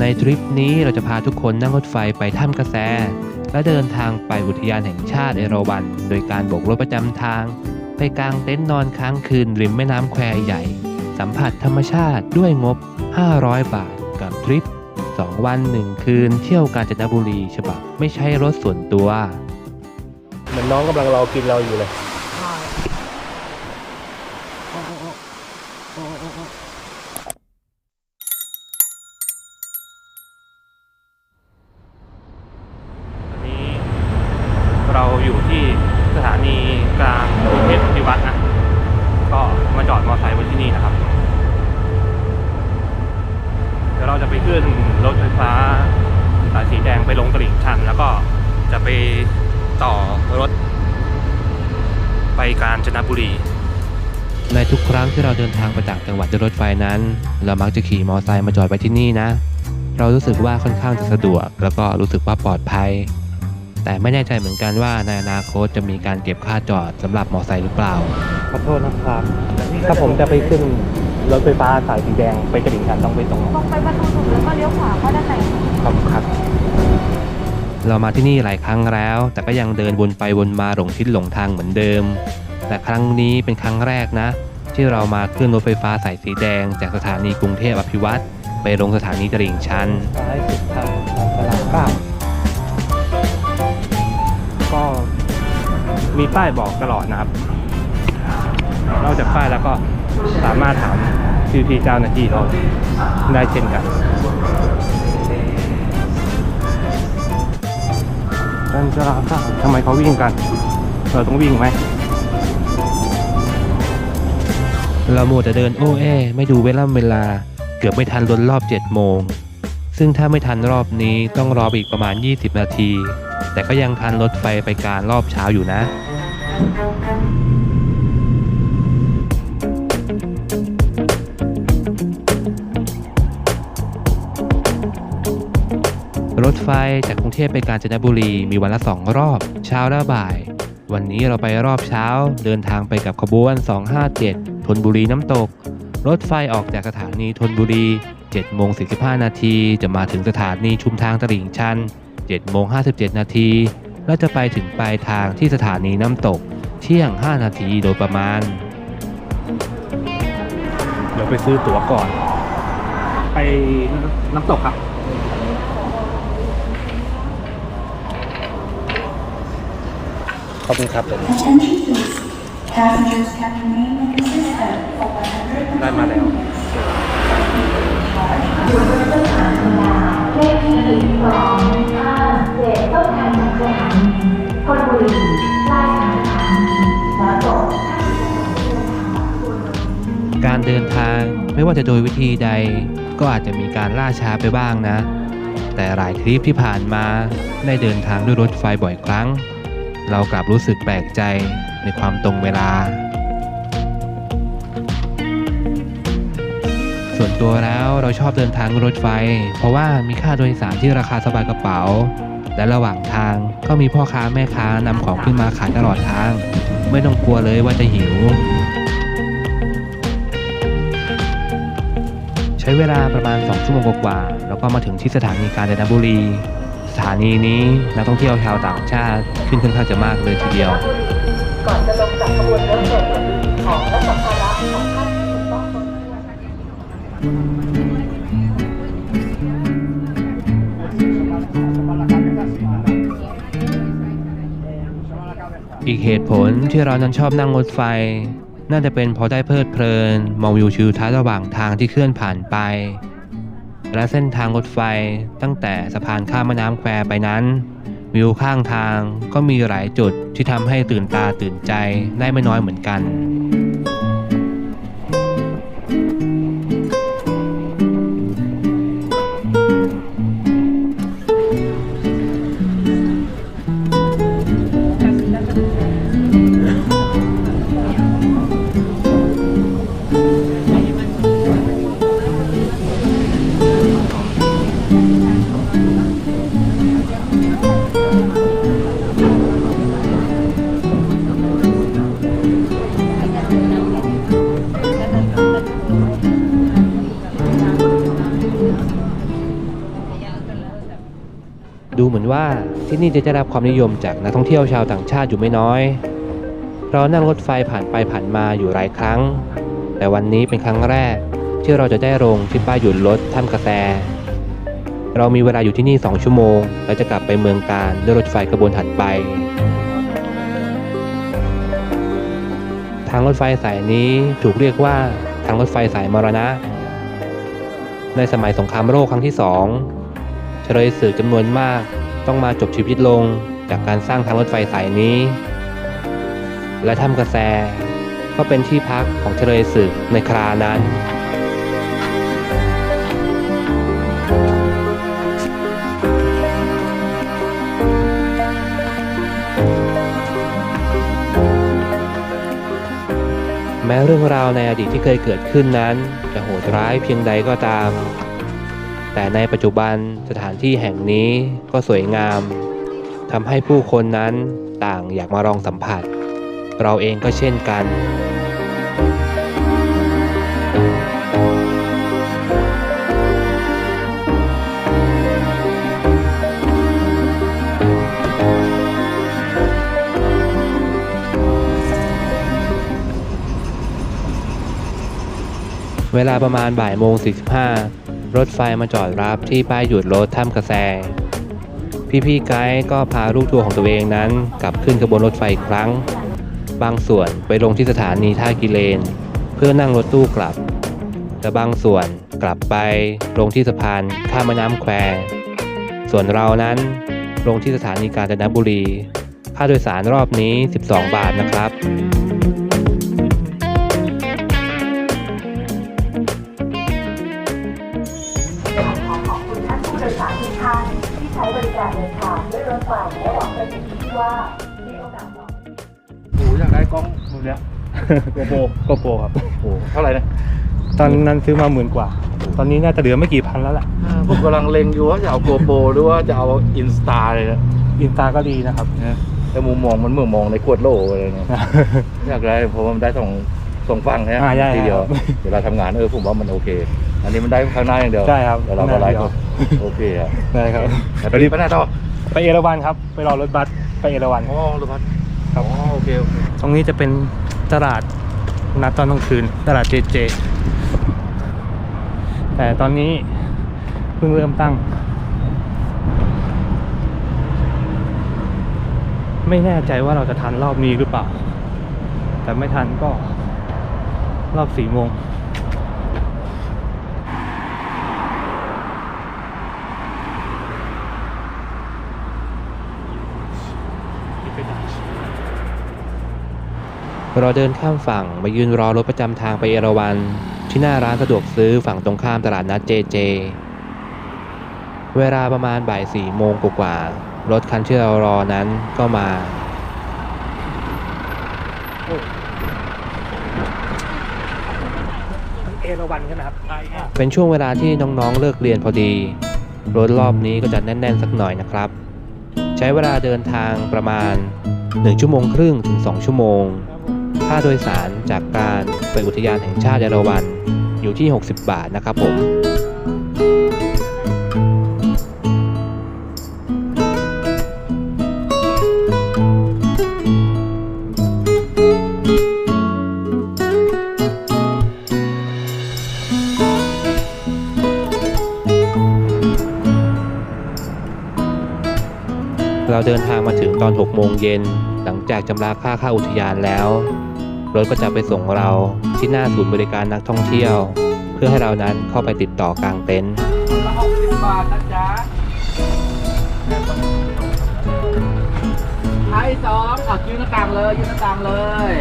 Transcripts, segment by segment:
ในทริปนี้เราจะพาทุกคนนั่งรถไฟไปถ้ำกระแส และเดินทางไปอุทยานแห่งชาติเอราวัณโดยการโบกรถประจำทาง ไปกางเต็นท์นอนค้างคืนริมแม่น้ำแควใหญ่ สัมผัสธรรมชาติด้วยงบ 500 บาทกับทริป 2 วัน 1 คืน เที่ยวกาญจนบุรีฉบับไม่ใช่รถส่วนตัว เหมือนน้องกำลังรอกินเราอยู่เลย ตอนนี้เราอยู่ที่สถานีกลางกรุงเทพอภิวัตรนะ ก็มาจอดมอเตอร์ไซค์ไว้ที่นี่นะครับ เดี๋ยวเราจะไปขึ้นรถไฟฟ้าสายสีแดงไปลงตลิ่งชัน แล้วก็จะไปต่อรถ ไปกาญจนบุรี ในทุกครั้งที่เราเดินทางไปต่างจังหวัดด้วยรถไฟนั้น เรามักจะขี่มอเตอร์ไซค์มาจอดไว้ที่นี่นะ เรารู้สึกว่าค่อนข้างจะสะดวก แล้วก็รู้สึกว่าปลอดภัย แต่ไม่แน่ใจเหมือนกันว่าในอนาคตจะมีการเก็บค่าจอดสำหรับมอเตอร์ไซค์หรือเปล่า ขอโทษนะครับ ถ้าผมจะไปขึ้นรถไฟฟ้าสายสีแดงไปกระดิ่งชันต้องไปตรงไหนตรงไปประตูสุดแล้วก็เลี้ยวขวาเข้าด้านในขอบคุณครับ เรามาที่นี่หลายครั้งแล้ว แต่ก็ยังเดินวนไปวนมาหลงทิศหลงทางเหมือนเดิม แต่ครั้งนี้เป็นครั้งแรกนะ ที่เรามาขึ้นรถไฟฟ้าสายสีแดง จากสถานีกรุงเทพอภิวัตรไปลงสถานีตลิ่งชันซ้ายสุดทางตลาดเก้า มีป้ายบอกตลอดนะครับ นอกจากป้ายแล้วก็สามารถถามพี่พี่ๆเจ้าหน้าที่เราได้เช่นกันกันจราเก้าทำไมเขาวิ่งกัน เราต้องวิ่งไหม เราโมัวแต่เดินโอ้เอไม่ดูเวลาเวลา เกือบไม่ทันรถรอบ7โมง ซึ่งถ้าไม่ทันรอบนี้ต้องรออีกประมาณ 20 นาที แต่ก็ยังทันรถไฟไปการรอบเช้าอยู่นะรถไฟจากกรุงเทพไปกาญจนบุรีมีวันละสองรอบ เช้าและบ่าย วันนี้เราไปรอบเช้า เดินทางไปกับขบวน 257ธนบุรีน้ำตก รถไฟออกจากสถานีธนบุรี 7โมง45 นาทีจะมาถึงสถานีชุมทางตลิ่งชัน7โมง57 นาทีและจะไปถึงปลายทางที่สถานีน้ำตกเที่ยง 5 นาทีโดยประมาณ เดี๋ยวไปซื้อตั๋วก่อน ไปน้ำตกครับ ขอบคุณครับ Attention please. Passengers can remain in the system for 100ได้มาแล้ว การเดินทางไม่ว่าจะโดยวิธีใด ก็อาจจะมีการล่าช้าไปบ้างนะ แต่หลายทริปที่ผ่านมาได้เดินทางด้วยรถไฟบ่อยครั้ง เรากลับรู้สึกแปลกใจในความตรงเวลา ส่วนตัวแล้วเราชอบเดินทางรถไฟ เพราะว่ามีค่าโดยสารที่ราคาสบายกระเป๋า และระหว่างทางก็มีพ่อค้าแม่ค้านำของขึ้นมาขายตลอดทาง ไม่ต้องกลัวเลยว่าจะหิว ใช้เวลาประมาณ 2 ชั่วโมงกว่าๆแล้วก็มาถึงที่สถานีกาญจนบุรี สถานีนี้นักท่องเที่ยวชาวต่างชาติขึ้นค่อนข้างจะมากเลยทีเดียว ก่อนจะลงจากขบวนรถโปรดอย่าลืมของและสัมภาระของ อีกเหตุผลที่เรานั้นชอบนั่งรถไฟ น่าจะเป็นเพราะได้เพลิดเพลิน มองวิวชิวทัศน์ระหว่างทางที่เคลื่อนผ่านไป และเส้นทางรถไฟตั้งแต่สะพานข้ามแม่น้ำแควไปนั้น วิวข้างทางก็มีหลายจุดที่ทำให้ตื่นตาตื่นใจได้ไม่น้อยเหมือนกัน ดูเหมือนว่าที่นี่จะได้รับความนิยมจากนักท่องเที่ยวชาวต่างชาติอยู่ไม่น้อย เรานั่งรถไฟผ่านไปผ่านมาอยู่หลายครั้ง แต่วันนี้เป็นครั้งแรก ที่เราจะได้ลงที่ป้ายหยุดรถถ้ำกระแสเรามีเวลาอยู่ที่นี่ 2 ชั่วโมง และจะกลับไปเมืองการด้วยรถไฟขบวนถัดไป ทางรถไฟสายนี้ถูกเรียกว่าทางรถไฟสายมรณะ ในสมัยสงครามโลกครั้งที่สอง เฉลยศึกจำนวนมาก ต้องมาจบชีวิตลงจากการสร้างทางรถไฟสายนี้ และถ้ำกระแสก็เป็นที่พักของเฉลยศึกในครานั้นแม้เรื่องราวในอดีตที่เคยเกิดขึ้นนั้น จะโหดร้ายเพียงใดก็ตาม แต่ในปัจจุบันสถานที่แห่งนี้ก็สวยงามทำให้ผู้คนนั้นต่างอยากมาลองสัมผัส เราเองก็เช่นกันเวลาประมาณบ่ายโมง45 รถไฟมาจอดรับที่ป้ายหยุดรถถ้ำกระแสพี่ๆไกด์ก็พาลูกทัวร์ของตัวเองนั้นกลับขึ้นขบวนรถไฟอีกครั้ง บางส่วนไปลงที่สถานีท่ากิเลน เพื่อนั่งรถตู้กลับ แต่บางส่วนกลับไปลงที่สะพานข้ามแม่น้ำแคว ส่วนเรานั้นลงที่สถานีกาญจนบุรี ค่าโดยสารรอบนี้ 12 บาทนะครับ เป็นอย่างยิ่งที่ว่ามีโอกาสต่อโอ้โหอยากได้กล้องมือเนี้ยโกโปรโกโปรครับ โอ้โหเท่าไหร่นะตอนนั้นซื้อมาหมื่นกว่า ตอนนี้น่าจะเหลือไม่กี่พันแล้วแหละอ่าผมกำลังเล็งอยู่ว่าจะเอาโกโปรหรือว่าจะเอาอินสตาเลยนะอินตาก็ดีนะครับนะแต่มุมมองมันเหมือนมองในขวดโหลอะไรเนี่ยอยากได้เพราะว่ามันได้สองสองฝั่งใช่ไหมอ่าใช่ทีเดียวครับเวลาทำงานเออผมว่ามันโอเค อันนี้มันได้ข้างหน้าอย่างเดียวใช่ครับแต่เราก็ไลฟ์ข้างหน้าเดียวโอเคอะได้ครับแต่ไปรีบไปไหนต่อไปเอราวันครับ ไปรอรถบัส ไปเอราวันอ๋อรถบัสครับ อ๋อโอเคโอเคตรงนี้จะเป็นตลาดนัดตอนกลางคืน ตลาดเจเจ แต่ตอนนี้เพิ่งเริ่มตั้ง ไม่แน่ใจว่าเราจะทันรอบนี้หรือเปล่า แต่ไม่ทันก็รอบสี่โมง เราเดินข้ามฝั่งมายืนรอรถประจำทางไปเอราวัน ที่หน้าร้านสะดวกซื้อฝั่งตรงข้ามตลาดนัดเจเจ เวลาประมาณบ่ายสี่โมงกว่าๆรถคันที่เรารอนั้นก็มา เอราวันใช่ไหมครับใช่เป็นช่วงเวลาที่น้องๆเลิกเรียนพอดี รถรอบนี้ก็จะแน่นๆสักหน่อยนะครับ ใช้เวลาเดินทางประมาณ 1 ชั่วโมงครึ่งถึง 2 ชั่วโมง ค่าโดยสารจากการไปอุทยานแห่งชาติเอราวัณอยู่ที่ 60 บาทนะครับผมเราเดินทางมาถึงตอน 6 โมงเย็น หลังจากชำระค่าเข้าอุทยานแล้ว รถก็จะไปส่งเราที่หน้าศูนย์บริการนักท่องเที่ยว เพื่อให้เรานั้นเข้าไปติดต่อกางเต็นท์ละหกสิบบาทนะจ๊ะไอ้สองเอายืนหน้าต่างเลยยืนหน้าต่างเลย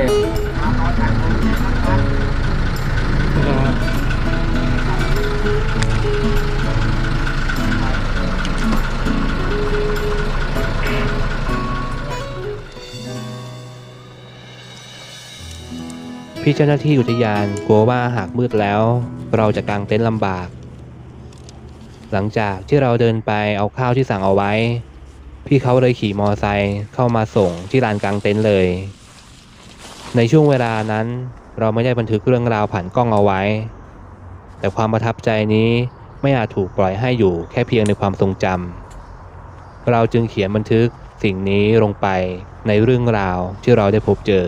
พี่เจ้าหน้าที่อุทยานกลัวว่าหากมืดแล้ว เราจะกางเต็นท์ลำบาก หลังจากที่เราเดินไปเอาข้าวที่สั่งเอาไว้ พี่เขาเลยขี่มอไซค์เข้ามาส่งที่ลานกลางเต็นท์เลย ในช่วงเวลานั้น เราไม่ได้บันทึกเรื่องราวผ่านกล้องเอาไว้ แต่ความประทับใจนี้ไม่อาจถูกปล่อยให้อยู่แค่เพียงในความทรงจำเราจึงเขียนบันทึกสิ่งนี้ลงไปในเรื่องราวที่เราได้พบเจอ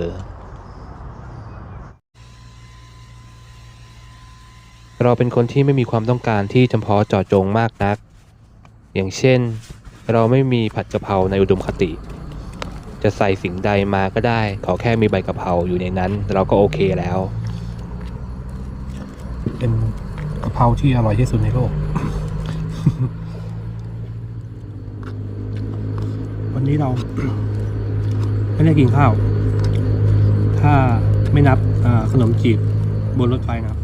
เราเป็นคนที่ไม่มีความต้องการที่จำเพาะเจาะจงมากนัก อย่างเช่น เราไม่มีผัดกะเพราในอุดมคติ จะใส่สิ่งใดมาก็ได้ ขอแค่มีใบกะเพราอยู่ในนั้น เราก็โอเคแล้ว เป็นกะเพราที่อร่อยที่สุดในโลก วันนี้เรา ไม่ได้กินข้าว ถ้าไม่นับขนมจีบบนรถไฟนะครับ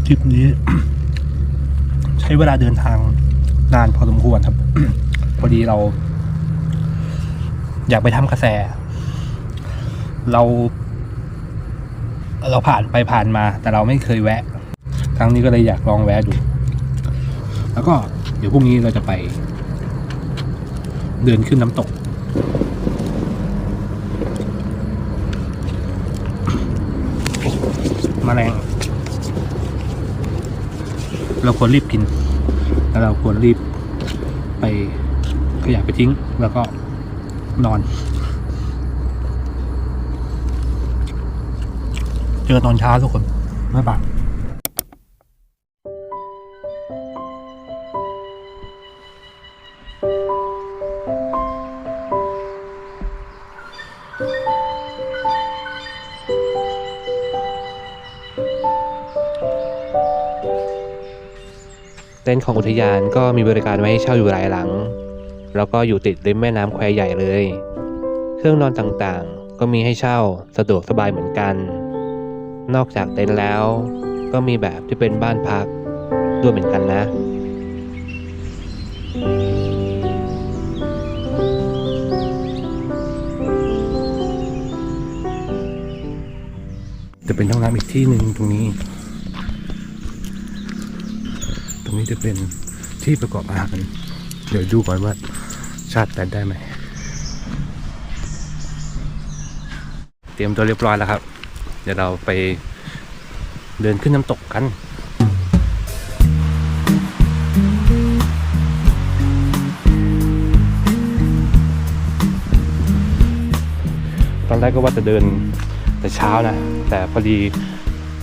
ท ริปนี้ ใช้เวลาเดินทางนานพอสมควรครับ พอดีเรา อยากไปทำกระแส เรา เราผ่านไปผ่านมา แต่เราไม่เคยแวะ ครั้งนี้ก็เลยอยากลองแวะดู แล้วก็เดี๋ยวพรุ่งนี้เราจะไป เดินขึ้นน้ำตก มาแรง เราควรรีบกิน แล้วเราควรรีบไปขยะไปทิ้ง แล้วก็นอน เจอตอนเช้าทุกคนบ๊ายบาย ของอุทยานก็มีบริการไว้ให้เช่าอยู่หลายหลัง แล้วก็อยู่ติดริมแม่น้ำแควใหญ่เลย เครื่องนอนต่างๆ ก็มีให้เช่าสะดวกสบายเหมือนกัน นอกจากเต็นท์แล้ว ก็มีแบบที่เป็นบ้านพักด้วยเหมือนกันนะจะเป็นห้องน้ำอีกที่หนึ่งตรงนี้ รงนี้จะเป็นที่ประกอบอาหาร เดี๋ยวดูก่อนว่าชาติแต่ได้ไหม เตรียมตัวเรียบร้อยแล้วครับ เดี๋ยวเราไปเดินขึ้นน้ำตกกันตอนแรกก็ว่าจะเดินแต่เช้านะ แต่พอดี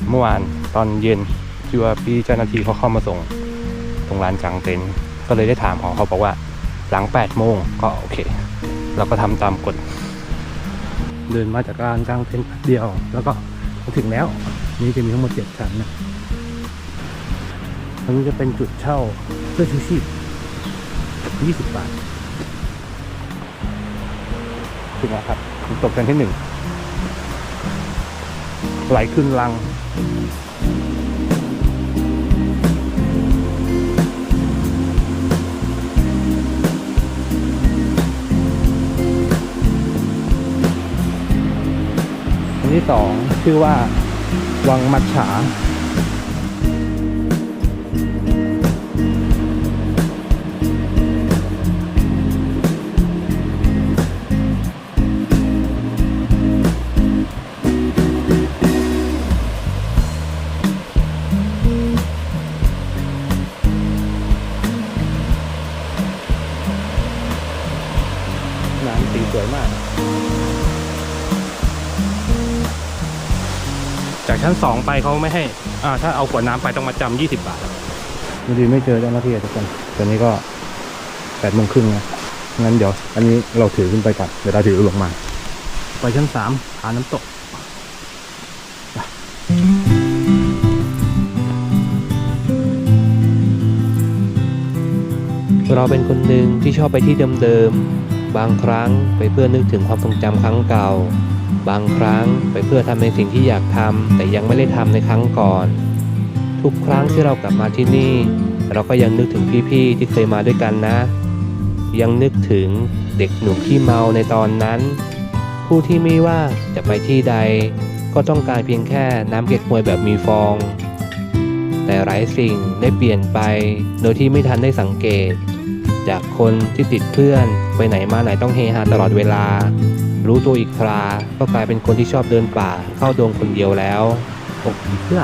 เมื่อวานตอนเย็นที่ว่าพี่เจ้าหน้าที่เขาเข้ามาส่ง ตรงลานกลางเต็นท์ก็เลยได้ถามของเขาบอกว่าหลัง8โมงก็โอเค เราก็ทำตามกฎเดินมาจากลานกลางเต็นท์เดียว แล้วก็มาถึงแล้ว นี่จะมีทั้งหมดเจ็ดชั้นนะตรงนี้จะเป็นจุดเช่าเสื้อชูชีพ20 บาทถึงแล้วครับน้ำตกกันที่หนึ่งไหลขึ้นลัง นที่สองชื่อว่า วังมัดฉา น้ำสีสวยมาก ชั้นสองไปเขาไม่ให้อ่าถ้าเอาขวดน้ำไปต้องมาจำยี่สิบบาทพอดีไม่เจอเจ้าหน้าที่ทุกคนตอนนี้ก็แปดโมงครึ่งนะงั้นเดี๋ยว อันนี้เราถือขึ้นไปก่อนเดี๋ยวเราถือลงมา ไปชั้นสามหาน้ำตกเราเป็นคนหนึ่งที่ชอบไปที่เดิมๆ บางครั้งไปเพื่อนึกถึงความทรงจำครั้งเก่า บางครั้งไปเพื่อทำในสิ่งที่อยากทำแต่ยังไม่ได้ทำในครั้งก่อน ทุกครั้งที่เรากลับมาที่นี่ เราก็ยังนึกถึงพี่ๆที่เคยมาด้วยกันนะ ยังนึกถึงเด็กหนุ่มขี้เมาในตอนนั้น ผู้ที่ไม่ว่าจะไปที่ใด ก็ต้องการเพียงแค่น้ำเก๊กฮวยแบบมีฟอง แต่หลายสิ่งได้เปลี่ยนไปโดยที่ไม่ทันได้สังเกต จากคนที่ติดเพื่อนไปไหนมาไหนต้องเฮฮาตลอดเวลา รู้ตัวอีกครา ก็กลายเป็นคนที่ชอบเดินป่า เข้าดงคนเดียวแล้วอกผีเสื้อ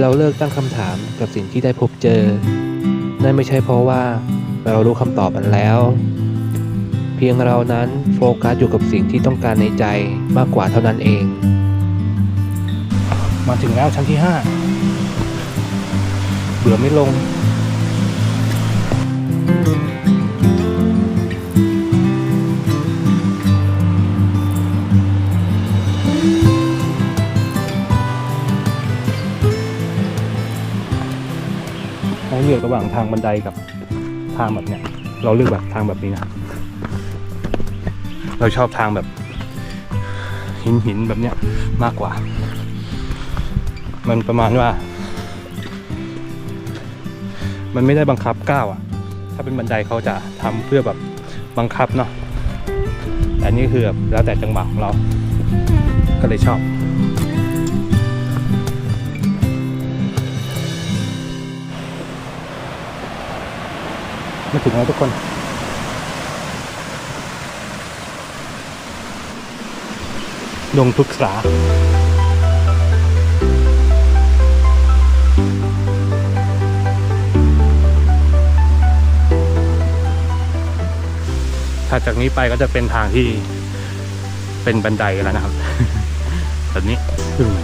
เราเลิกตั้งคำถามกับสิ่งที่ได้พบเจอ นั่นไม่ใช่เพราะว่าเรารู้คำตอบมันแล้ว เพียงเรานั้นโฟกัสอยู่กับสิ่งที่ต้องการในใจมากกว่าเท่านั้นเอง มาถึงแล้วชั้นที่ห้าเบื่อไม่ลงให้เลือกระหว่างทางบันไดกับทางแบบเนี้ย เราเลือกแบบทางแบบนี้นะเราชอบทางแบบหินหินแบบเนี้ยมากกว่า มันประมาณว่า มันไม่ได้บังคับก้าวอะถ้าเป็นบันไดเขาจะทำเพื่อแบบบังคับเนาะแต่นนี่คือแบบแล้วแต่จังหวะของเรา ก็เลยชอบมาถึงแล้วทุกคนดงทุกษา ถัดจากนี้ไปก็จะเป็นทางที่เป็นบันไดกันแล้วนะครับ แบบนี้อืม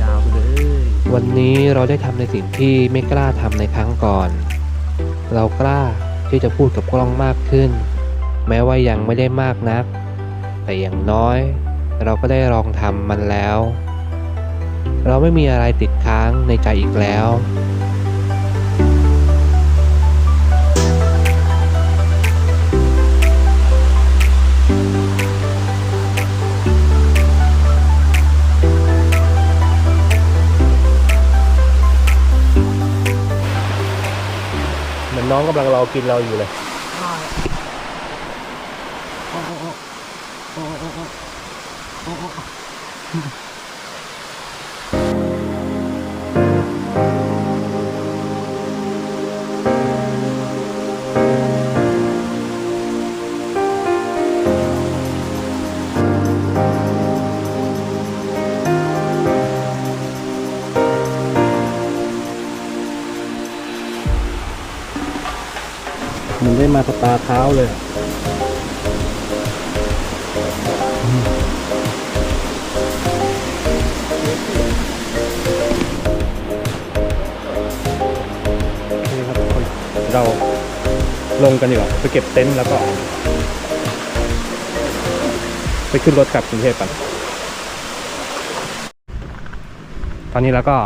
ยาวๆไปเลย วันนี้เราได้ทำในสิ่งที่ไม่กล้าทำในครั้งก่อน เรากล้าที่จะพูดกับกล้องมากขึ้น แม้ว่ายังไม่ได้มากนัก แต่อย่างน้อย เราก็ได้ลองทำมันแล้ว เราไม่มีอะไรติดค้างในใจอีกแล้ว อนน้องกำลังรอกินเราอยู่เลยมันได้ มาสปาเท้าเลยอะโอเคครับทุกคนเราลงกันดีกว่าไปเก็บเต็นท์แล้วก็ ไปขึ้นรถกลับกรุงเทพกันตอนนี้เราก็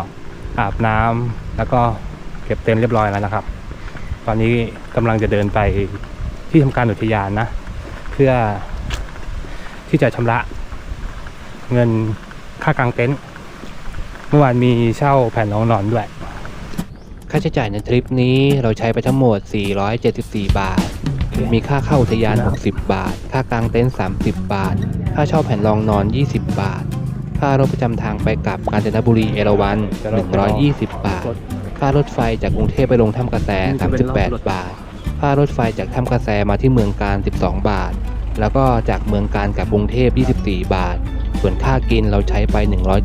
อาบน้ำแล้วก็เก็บเต็นท์เรียบร้อยแล้วนะครับ ตอนนี้กำลังจะเดินไปที่ทำการอุทยานนะ เพื่อที่จะชำระเงินค่ากางเต็นท์เมื่อวานมีเช่าแผ่นรองนอนด้วย ค่าใช้จ่ายในทริปนี้เราใช้ไปทั้งหมด 474 บาท มีค่าเข้าอุทยาน 60 บาท ค่ากางเต็นท์ 30 บาท ค่าเช่าแผ่นรองนอน 20 บาท ค่ารถประจำทางไปกลับกาญจนบุรีเอราวัณ120 บาท ค่ารถไฟจากกรุงเทพไปลงถ้ำกระแส 38 บาท ค่ารถไฟจากถ้ำกระแสมาที่เมืองการ 12 บาท แล้วก็จากเมืองการกลับกรุงเทพ 24 บาท ส่วนค่ากินเราใช้ไป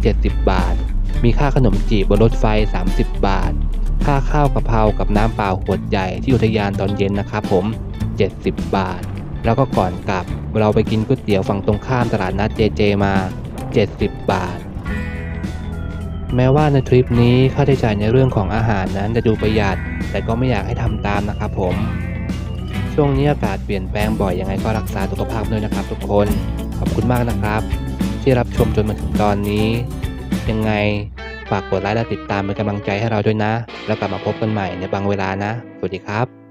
170 บาท มีค่าขนมจีบบนรถไฟ 30 บาท ค่าข้าวกะเพรากับน้ำเปล่าขวดใหญ่ที่อุทยานตอนเย็นนะครับผม 70 บาท แล้วก็ก่อนกลับเราไปกินก๋วยเตี๋ยวฝั่งตรงข้ามตลาดนัดเจเจมา 70 บาท แม้ว่าในทริปนี้ค่าใช้จ่ายในเรื่องของอาหารนั้นจะดูประหยัด แต่ก็ไม่อยากให้ทำตามนะครับผม ช่วงนี้อากาศเปลี่ยนแปลงบ่อยยังไงก็รักษาสุขภาพด้วยนะครับ ทุกคน ขอบคุณมากนะครับ ที่รับชมจนมาถึงตอนนี้ ยังไงฝากกดไลค์และติดตามเป็นกำลังใจให้เราด้วยนะ แล้วกลับมาพบกันใหม่ในบางเวลานะ สวัสดีครับ